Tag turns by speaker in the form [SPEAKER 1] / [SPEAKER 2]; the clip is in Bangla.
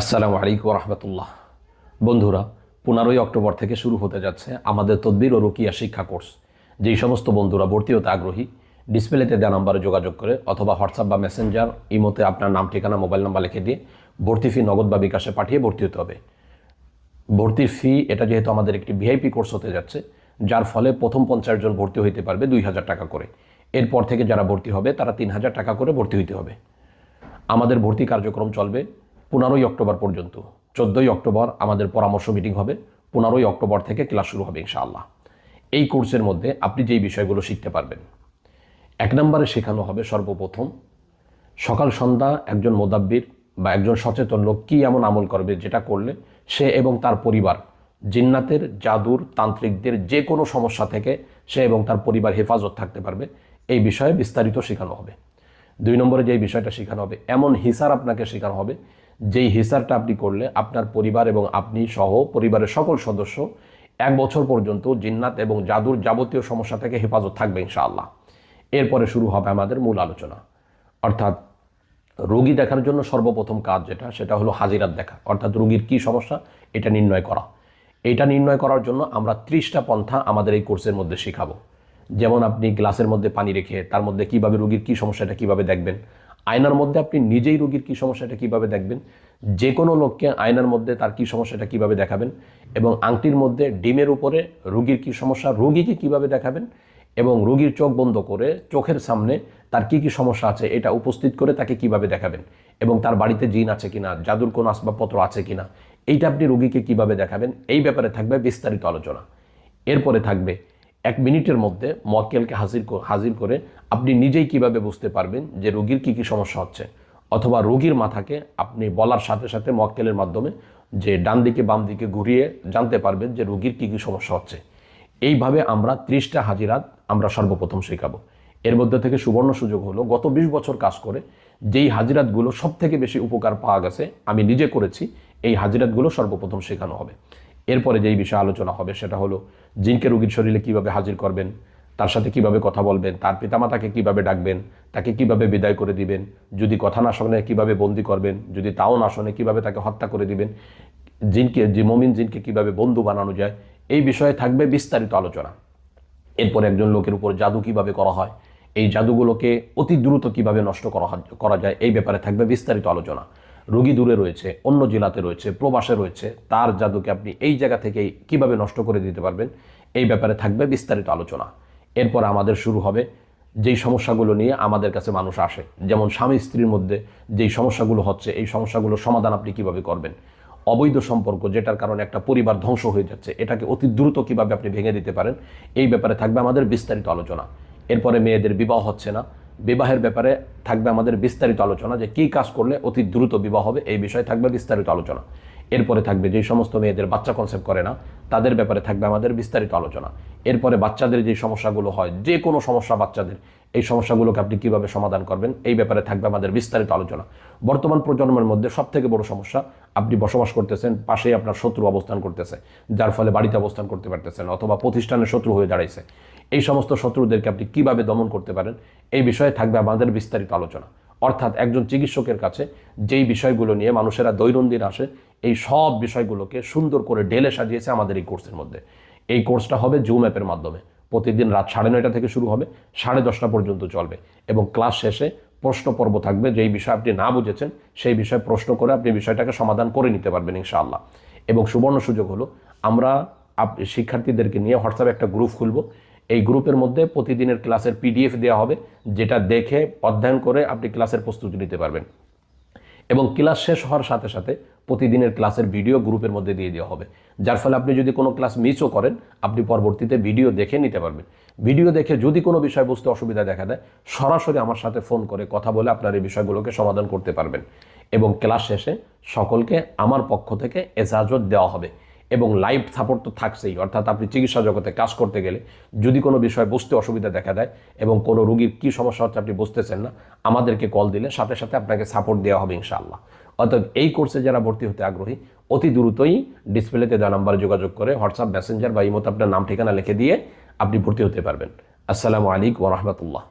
[SPEAKER 1] আসসালামু আলাইকুম রহমতুল্লাহ। বন্ধুরা, পনেরোই অক্টোবর থেকে শুরু হতে যাচ্ছে আমাদের তদ্বির ও রুকিয়া শিক্ষা কোর্স। যেই সমস্ত বন্ধুরা ভর্তি হতে আগ্রহী, ডিসপ্লেতে দেওয়া নাম্বারে যোগাযোগ করে অথবা হোয়াটসঅ্যাপ বা মেসেঞ্জার, ইমোতে আপনার নাম, ঠিকানা, মোবাইল নাম্বার লিখে দিয়ে ভর্তি ফি নগদ বা বিকাশে পাঠিয়ে ভর্তি হতে হবে। ভর্তির ফি, এটা যেহেতু আমাদের একটি ভিআইপি কোর্স হতে যাচ্ছে, যার ফলে প্রথম পঞ্চাশ জন ভর্তি হইতে পারবে দুই হাজার টাকা করে। এরপর থেকে যারা ভর্তি হবে, তারা তিন হাজার টাকা করে ভর্তি হইতে হবে। আমাদের ভর্তি কার্যক্রম চলবে পনেরোই অক্টোবর পর্যন্ত। চোদ্দোই অক্টোবর আমাদের পরামর্শ মিটিং হবে, পনেরোই অক্টোবর থেকে ক্লাস শুরু হবে ইনশাআল্লাহ। এই কোর্সের মধ্যে আপনি যেই বিষয়গুলো শিখতে পারবেন। এক নম্বরে শেখানো হবে সর্বপ্রথম, সকাল সন্ধ্যা একজন মোদাব্বির বা একজন সচেতন লোক কী এমন আমল করবে যেটা করলে সে এবং তার পরিবার, জিন্নাতের, জাদুর, তান্ত্রিকদের যে কোনো সমস্যা থেকে সে এবং তার পরিবার হেফাজত থাকতে পারবে। এই বিষয়ে বিস্তারিত শেখানো হবে। দুই নম্বরে যেই বিষয়টা শেখানো হবে, এমন হিসার আপনাকে শেখানো হবে যেই হিসারটা আপনি করলে আপনার পরিবার এবং আপনি সহ পরিবারের সকল সদস্য এক বছর পর্যন্ত জিন্নাত এবং জাদুর যাবতীয় সমস্যা থেকে হেফাজত থাকবে ইনশাআল্লাহ। এরপরে শুরু হবে আমাদের মূল আলোচনা। অর্থাৎ রোগী দেখার জন্য সর্বপ্রথম কাজ যেটা, সেটা হলো হাজিরাত দেখা। অর্থাৎ রোগীর কী সমস্যা, এটা নির্ণয় করা। এটা নির্ণয় করার জন্য আমরা ত্রিশটা পন্থা আমাদের এই কোর্সের মধ্যে শেখাবো। যেমন আপনি গ্লাসের মধ্যে পানি রেখে, তার মধ্যে কীভাবে রোগীর কী সমস্যাটা কীভাবে দেখবেন আয়নার মধ্যে আপনি নিজেই রোগীর কী সমস্যাটা কীভাবে দেখবেন? যে কোনো লোককে আয়নার মধ্যে তার কী সমস্যাটা কীভাবে দেখাবেন? এবং আংটির মধ্যে ডিমের উপরে রোগীর কী সমস্যা? রোগীকে কীভাবে দেখাবেন? এবং রোগীর চোখ বন্ধ করে চোখের সামনে তার কি কি সমস্যা আছে এটা উপস্থিত করে তাকে কীভাবে দেখাবেন? এবং তার বাড়িতে জিন আছে কিনা? জাদুর কোনো আসবাবপত্র আছে কিনা? এইটা আপনি রোগীকে কীভাবে দেখাবেন? এই ব্যাপারে থাকবে বিস্তারিত আলোচনা। এরপরে থাকবে এক মিনিটের মধ্যে মক্কেলকে হাজির হাজির করে আপনি নিজেই কীভাবে বুঝতে পারবেন যে রোগীর কি কি সমস্যা হচ্ছে? অথবা রোগীর মাথাকে আপনি বলার সাথে সাথে মক্কেলের মাধ্যমে যে ডান দিকে, বাম দিকে ঘুরিয়ে জানতে পারবেন যে রোগীর কি কি সমস্যা হচ্ছে। এইভাবে আমরা ত্রিশটা হাজিরাত আমরা সর্বপ্রথম শেখাবো। এর মধ্যে থেকে সুবর্ণ সুযোগ হলো, গত বিশ বছর কাজ করে যেই হাজিরাতগুলো সব থেকে বেশি উপকার পাওয়া গেছে, আমি নিজে করেছি, এই হাজিরাতগুলো সর্বপ্রথম শেখানো হবে। এরপরে যেই বিষয়ে আলোচনা হবে সেটা হলো, জিনকে রোগীর শরীরে কীভাবে হাজির করবেন, তার সাথে কীভাবে কথা বলবেন, তার পিতামাতাকে কীভাবে ডাকবেন, তাকে কীভাবে বিদায় করে দিবেন, যদি কথা না শোনে কীভাবে বন্দি করবেন, যদি তাও না শোনে কীভাবে তাকে হত্যা করে দিবেন, জিনকে, যে মমিন জিনকে কীভাবে বন্ধু বানানো যায়, এই বিষয়ে থাকবে বিস্তারিত আলোচনা। এরপর একজন লোকের উপর জাদু কীভাবে করা হয়, এই জাদুগুলোকে অতি দ্রুত কীভাবে নষ্ট করা করা যায়, এই ব্যাপারে থাকবে বিস্তারিত আলোচনা। রোগী দূরে রয়েছে, অন্য জেলাতে রয়েছে, প্রবাসে রয়েছে, তার জাদুকে আপনি এই জায়গা থেকেই কীভাবে নষ্ট করে দিতে পারবেন, এই ব্যাপারে থাকবে বিস্তারিত আলোচনা। এরপর আমাদের শুরু হবে যেই সমস্যাগুলো নিয়ে আমাদের কাছে মানুষ আসে, যেমন স্বামী স্ত্রীর মধ্যে যেই সমস্যাগুলো হচ্ছে, এই সমস্যাগুলোর সমাধান আপনি কীভাবে করবেন? অবৈধ সম্পর্ক যেটার কারণে একটা পরিবার ধ্বংস হয়ে যাচ্ছে, এটাকে অতি দ্রুত কীভাবে আপনি ভেঙে দিতে পারেন, এই ব্যাপারে থাকবে আমাদের বিস্তারিত আলোচনা। এরপরে মেয়েদের বিবাহ হচ্ছে না বিবাহের ব্যাপারে থাকবে আমাদের বিস্তারিত আলোচনা যে কী কাজ করলে অতি দ্রুত বিবাহ হবে, এই বিষয়ে থাকবে বিস্তারিত আলোচনা। এরপরে থাকবে যে সমস্ত মেয়েদের বাচ্চা কনসেপ্ট করে না, তাদের ব্যাপারে থাকবে আমাদের বিস্তারিত আলোচনা। এরপরে বাচ্চাদের যে সমস্যাগুলো হয়, যে কোনো সমস্যা বাচ্চাদের, এই সমস্যাগুলোকে আপনি কীভাবে সমাধান করবেন, এই ব্যাপারে থাকবে আমাদের বিস্তারিত আলোচনা। বর্তমান প্রজন্মের মধ্যে সব থেকে বড় সমস্যা, আপনি বসবাস করতেছেন, পাশেই আপনার শত্রু অবস্থান করতেছে, যার ফলে বাড়িতে অবস্থান করতে পারতেছেন অথবা প্রতিষ্ঠানের শত্রু হয়ে দাঁড়াইছে। এই সমস্ত শত্রুদেরকে আপনি কীভাবে দমন করতে পারেন, এই বিষয়ে থাকবে আমাদের বিস্তারিত আলোচনা। অর্থাৎ একজন চিকিৎসকের কাছে যেই বিষয়গুলো নিয়ে মানুষেরা দৈনন্দিন আসে, এই সব বিষয়গুলোকে সুন্দর করে ডেলে সাজিয়েছে আমাদের এই কোর্সের মধ্যে। এই কোর্সটা হবে জুম অ্যাপের মাধ্যমে। প্রতিদিন রাত সাড়ে নয়টা থেকে শুরু হবে, সাড়ে দশটা পর্যন্ত চলবে এবং ক্লাস শেষে প্রশ্ন পর্ব থাকবে, যেই বিষয় আপনি না বুঝেছেন, সেই বিষয়ে প্রশ্ন করে আপনি বিষয়টাকে সমাধান করে নিতে পারবেন ইনশাআল্লাহ। এবং সুবর্ণ সুযোগ হলো, আমরা শিক্ষার্থীদেরকে নিয়ে হোয়াটসঅ্যাপে একটা গ্রুপ খুলব এই গ্রুপের মধ্যে প্রতিদিনের ক্লাসের পিডিএফ দেওয়া হবে, যেটা দেখে অধ্যয়ন করে আপনি ক্লাসের প্রস্তুতি নিতে পারবেন। এবং ক্লাস শেষ হওয়ার সাথে সাথে প্রতিদিনের ক্লাসের ভিডিও গ্রুপের মধ্যে দিয়ে দেওয়া হবে। যার ফলে আপনি যদি কোনো ক্লাস মিসও করেন, আপনি পরবর্তীতে ভিডিও দেখে নিতে পারবেন। ভিডিও দেখে যদি কোনো বিষয় বুঝতে অসুবিধা দেখা দেয়, সরাসরি আমার সাথে ফোন করে কথা বলে আপনার এই বিষয়গুলোকে সমাধান করতে পারবেন। এবং ক্লাস শেষে সকলকে আমার পক্ষ থেকে এজাজত দেওয়া হবে। এবং লাইভ সাপোর্ট তো থাকছেই, অর্থাৎ আপনি চিকিৎসা জগতে কাজ করতে গেলে যদি কোনো বিষয় বুঝতে অসুবিধা দেখা দেয় এবং কোনো রুগীর কী সমস্যা হচ্ছে আপনি বুঝতেছেন না, আমাদেরকে কল দিলে সাথে সাথে আপনাকে সাপোর্ট দেওয়া হবে ইনশাআল্লাহ। অর্থাৎ এই কোর্সে যারা ভর্তি হতে আগ্রহী, অতি দ্রুতই ডিসপ্লেতে দেওয়া নাম্বারে যোগাযোগ করে হোয়াটসঅ্যাপ মেসেঞ্জার বা ইমোতে আপনার নাম, ঠিকানা লিখে দিয়ে আপনি ভর্তি হতে পারবেন। আসসালামু আলাইকুম রহমতুল্লাহ।